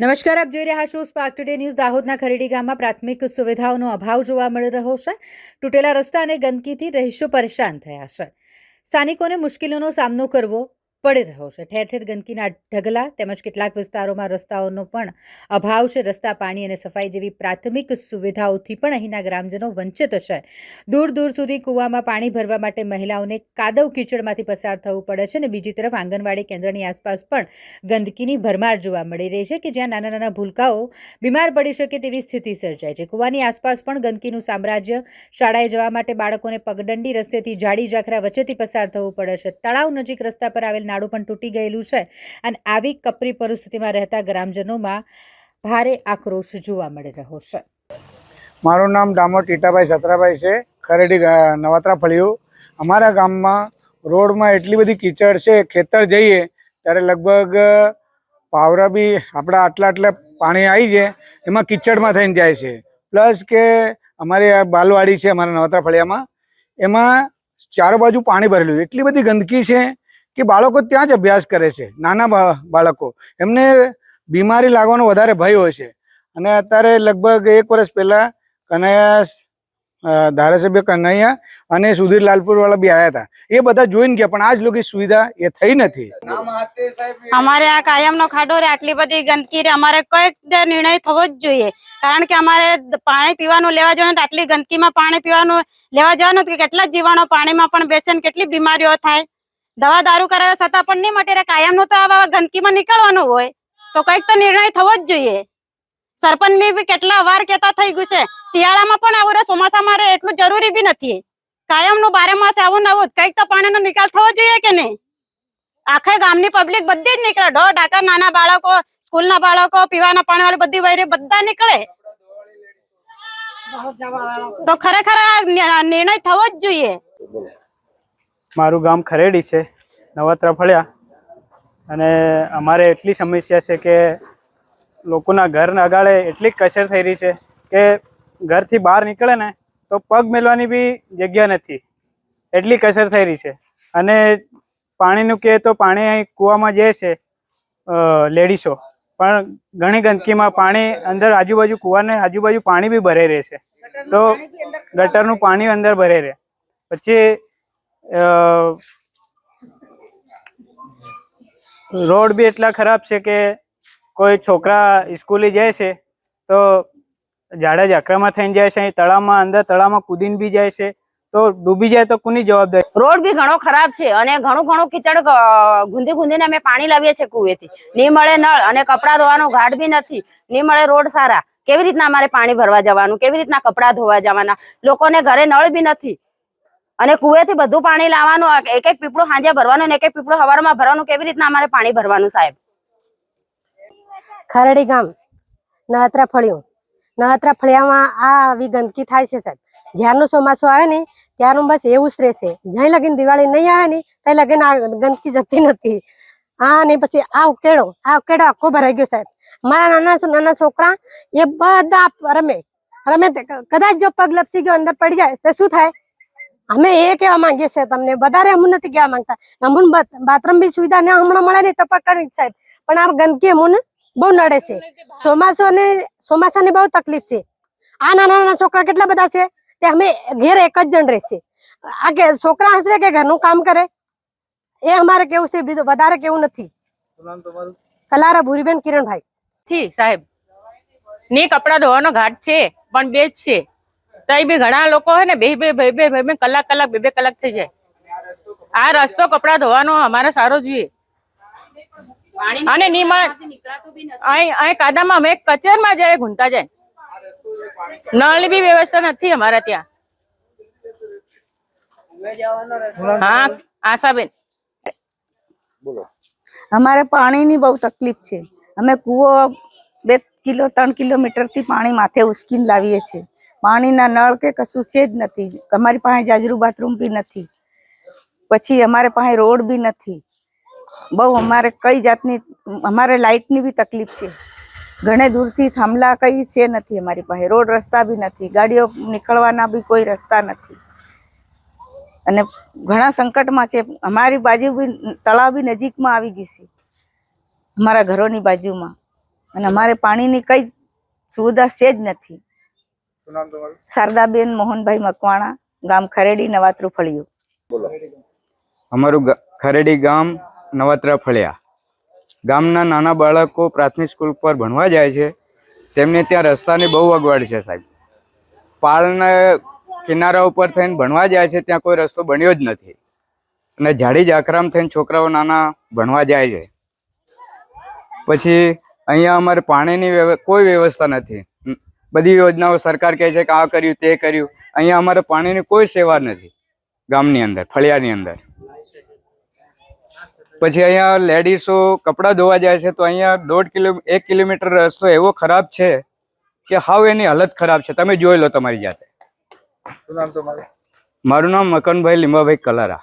નમસ્કાર, આપ જોઈ રહ્યા છો સ્પાર્ક ટુડે ન્યૂઝ દાહોદના ખરેડી ગામમાં પ્રાથમિક સુવિધાઓનો અભાવ જોવા મળી રહ્યો છે. તૂટેલા રસ્તા અને ગંદકીથી રહીશો પરેશાન થયા છે. સ્થાનિકોને મુશ્કેલીઓનો સામનો કરવો પડી રહ્યો છે. ઠેર ઠેર ગંદકીના ઢગલા તેમજ કેટલાક વિસ્તારોમાં રસ્તાઓનો પણ અભાવ છે. રસ્તા, પાણી અને સફાઈ જેવી પ્રાથમિક સુવિધાઓથી પણ અહીંના ગ્રામજનો વંચિત છે. દૂર દૂર સુધી કૂવામાં પાણી ભરવા માટે મહિલાઓને કાદવ કીચડમાંથી પસાર થવું પડે છે અને બીજી તરફ આંગણવાડી કેન્દ્રની આસપાસ પણ ગંદકીની ભરમાર જોવા મળી રહી છે કે જ્યાં નાના નાના ભૂલકાઓ બીમાર પડી શકે તેવી સ્થિતિ સર્જાય છે. કૂવાની આસપાસ પણ ગંદકીનું સામ્રાજ્ય શાળાએ જવા માટે બાળકોને પગદંડી રસ્તેથી જાડી ઝાખરા વચ્ચેથી પસાર થવું પડે છે. તળાવ નજીક રસ્તા પર આવેલ નાડું પણ તૂટી ગયેલું છે અને આવી કપરી પરિસ્થિતિમાં રહેતા ગ્રામજનોમાં ભારે આક્રોશ જોવા મળી રહ્યો છે. મારું નામ ડામોર ટીટાભાઈ સત્રાભાઈ છે, ખરેડી નવાત્રા ફળિયું. અમારા ગામમાં રોડમાં એટલી બધી કીચડ છે, ખેતર જઈએ ત્યારે લગભગ પાવરા બી આપણા આટલા આટલા પાણી આવી જાય, એમાં કિચડમાં થઈને જાય છે. પ્લસ કે અમારી આ બાલવાડી છે અમારા નવાત્રા ફળિયામાં, એમાં ચારો બાજુ પાણી ભરેલું એટલી બધી ગંદકી છે કે બાળકો ત્યાં જ અભ્યાસ કરે છે નાના બાળકો. એમને બીમારી લાગવાનો વધારે ભય હોય છે. અને અત્યારે લગભગ એક વર્ષ પહેલા કનૈયા ધારાસભ્ય કનૈયા અને સુધીર લાલપુર વાળા બી આવ્યા હતા. એ બધા જોઈને ગયા પણ આજ લોકો સુવિધા એ થઈ નથી. અમારે આ કાયમનો ખાડો રે આટલી બધી ગંદકી રે અમારે કંઈક નિર્ણય થવો જ જોઈએ. કારણ કે અમારે પાણી પીવાનું લેવા જવાનું આટલી ગંદકીમાં પાણી પીવાનું લેવા જવાનું કે કેટલા જીવાણો પાણીમાં પણ બેસે ને કેટલી બીમારીઓ થાય. દવા દારૂ કરાવ્યા છતાં પણ નહીં મટે કાયમ કાયમનો તો આવા ગંદકીમાં નીકળવાનું હોય. તો કંઈક તો નિર્ણય થવો જ જોઈએ. સરપંચ બી કેટલા વાર કેતા થઈ ગયું છે. શિયાળામાં પણ આવું રહે ચોમાસામાં મારે એટલું જરૂરી બી નથી. કાયમનું બારે માસ આવું નવું કંઈક તો પાણીનો નિકાલ થવો જોઈએ કે નહીં? આખે ગામની પબ્લિક બધી જ નીકળે. ઢોર ઢાકર નાના બાળકો, સ્કૂલના બાળકો, પીવાના પાણી વાળી બધી વૈરી બધા નીકળે. તો ખરેખર આ નિર્ણય થવો જ જોઈએ. મારું ગામ ખરેડી છે નવાત્રા ફળ્યા અને અમારે એટલી સમસ્યા છે કે લોકોના ઘર અગાડે એટલી કસર થઈ રહી છે કે ઘરથી બહાર નીકળે ને તો પગ મેલવાની બી જગ્યા નથી. એટલી કસર થઈ રહી છે. અને પાણીનું કહે તો પાણી અહીં કૂવામાં જાય છે લેડીસો. પણ ઘણી ગંદકીમાં પાણી અંદર આજુબાજુ કૂવાને આજુબાજુ પાણી બી ભરાઈ રહે છે. તો ગટરનું પાણી અંદર ભરાઈ રહે. પછી રોડ બી એટલા ખરાબ છે કે કોઈ છોકરા સ્કૂલે જાય છે, તો ઝાડા ઝાકરામાં થઈને જાય છે તળાવમાં, અંદર તળાવમાં કૂદીને બી જાય છે, તો ડૂબી જાય તો કોની જવાબદારી? રોડ બી ઘણો ખરાબ છે અને ઘણું ઘણું કીચડ ગુંદી ગુંદીને અમે પાણી લાવીએ છીએ કુવેથી નહીં મળે નળ અને કપડાં ધોવાનો ઘાટ બી નથી. નહીં મળે રોડ સારા. કેવી રીતના અમારે પાણી ભરવા જવાનું? કેવી રીતના કપડાં ધોવા જવાના? લોકોને ઘરે નળ બી નથી. અને કુવેથી બધું પાણી લાવવાનું એક એક પીપળું સાંજે ભરવાનું એક એક પીપળું હવારમાં ભરવાનું, કેવી રીતના અમારે પાણી ભરવાનું સાહેબ? ખરડી ગામ, નહત્રા ફળિયું. નહત્રા ફળિયામાં આ આવી ગંદકી થાય છે સાહેબ. જ્યારનું ચોમાસું આવે ને, ત્યારનું બસ એવું જ રહેશે. જ્યાં લગીને દિવાળી નહીં આવે ને, ત્યાં લગીને આ ગંદકી જતી નથી. હા, ને પછી આ ઉકેડો આ ઉકેડો આખો ભરાઈ ગયો સાહેબ. મારા નાના નાના છોકરા એ બધા રમે. રમે કદાચ જો પગ લપસી ગયો, અંદર પડી જાય, તો શું થાય? અમે એ કહેવા માંગીએ છીએ તમને વધારે અમને નથી કહેવા માંગતા. અમને બાથરૂમ બી સુવિધા ને હમણાં મળે ને તો પકડી સાહેબ. પણ આ ગંદકી અમને બહુ નડે છે. ચોમાસું ને ચોમાસાની બહુ તકલીફ છે. આ નાના નાના છોકરા કેટલા બધા છે? તે અમે ઘેર એક જ જણ રહેશે. આ કે છોકરા હસવે કે ઘરનું કામ કરે? એ અમારે કેવું છે બીજું વધારે કેવું નથી. કલારા ભૂરીબેન કિરણભાઈ. થી સાહેબ. ની કપડા ધોવાનો ઘાટ છે પણ બે જ છે. તઈ બી ઘણા લોકો હે ને બે બે બે બે બે બે કલાક કલાક બે બે કલાક થઈ જાય. આ રસ્તો કપડા ધોવાનો અમારે સારો જોઈએ અને ની અહીં અહીં કાદામાં અમે કચેરમાં જાય ઘૂંટા જાય નળની બી વ્યવસ્થા નથી અમારા ત્યાં. હા આશાબેન. અમારે પાણીની બહુ તકલીફ છે. અમે કૂવો બે કિલો ત્રણ કિલોમીટરથી પાણી માથે ઉચકીને લાવીએ છીએ. પાણીના નળ કે કશું છે જ નથી. અમારી પાસે જાજરું બાથરૂમ બી નથી. પછી અમારે પાસે રોડ બી નથી. બહુ અમારે કઈ જાતની, અમારે લાઇટની બી તકલીફ છે. ઘણે દૂરથી થાંભલા કઈ છે નથી અમારી પાસે. રોડ રસ્તા બી નથી. ગાડીઓ નીકળવાના બી કોઈ રસ્તા નથી. અને ઘણા સંકટમાં છે. અમારી બાજુ બી તળાવ બી નજીકમાં આવી ગઈ છે. અમારા ઘરોની બાજુમાં. અને અમારે પાણીની કઈ સુવિધા છે જ નથી. શારદાબેન મોહનભાઈ મકવાણા ગામ ખરેડી નવાત્રુ ફળિયું. અમારું ખરેડી ગામ નવાત્રા ફળિયા. ગામના નાના બાળકો પ્રાથમિક સ્કૂલ પર ભણવા જાય છે. તેમને ત્યાં રસ્તાની બહુ અગવડ છે સાહેબ. પાળના કિનારા ઉપર થઈને ભણવા જાય છે ત્યાં કોઈ રસ્તો બન્યો જ નથી. અને ઝાડી ઝાખરામ થઈને છોકરાઓ નાના ભણવા જાય છે. પછી અહીંયા અમારે પાણીની કોઈ વ્યવસ્થા નથી. બધી યોજનાઓ સરકાર કહે છે કે આ કર્યું તે કર્યું. અહીંયા અમારે પાણીની કોઈ સેવા નથી ગામની અંદર ફળિયાની અંદર. પછી અહીંયા લેડીઝો કપડાં ધોવા જાય છે તો અહીંયા દોઢ કિલો એક કિલોમીટર રસ્તો એવો ખરાબ છે કે હાવ એની હાલત ખરાબ છે. તમે જોઈ લો તમારી જાતે. મારું નામ મકનભાઈ લીંબાભાઈ કલારા.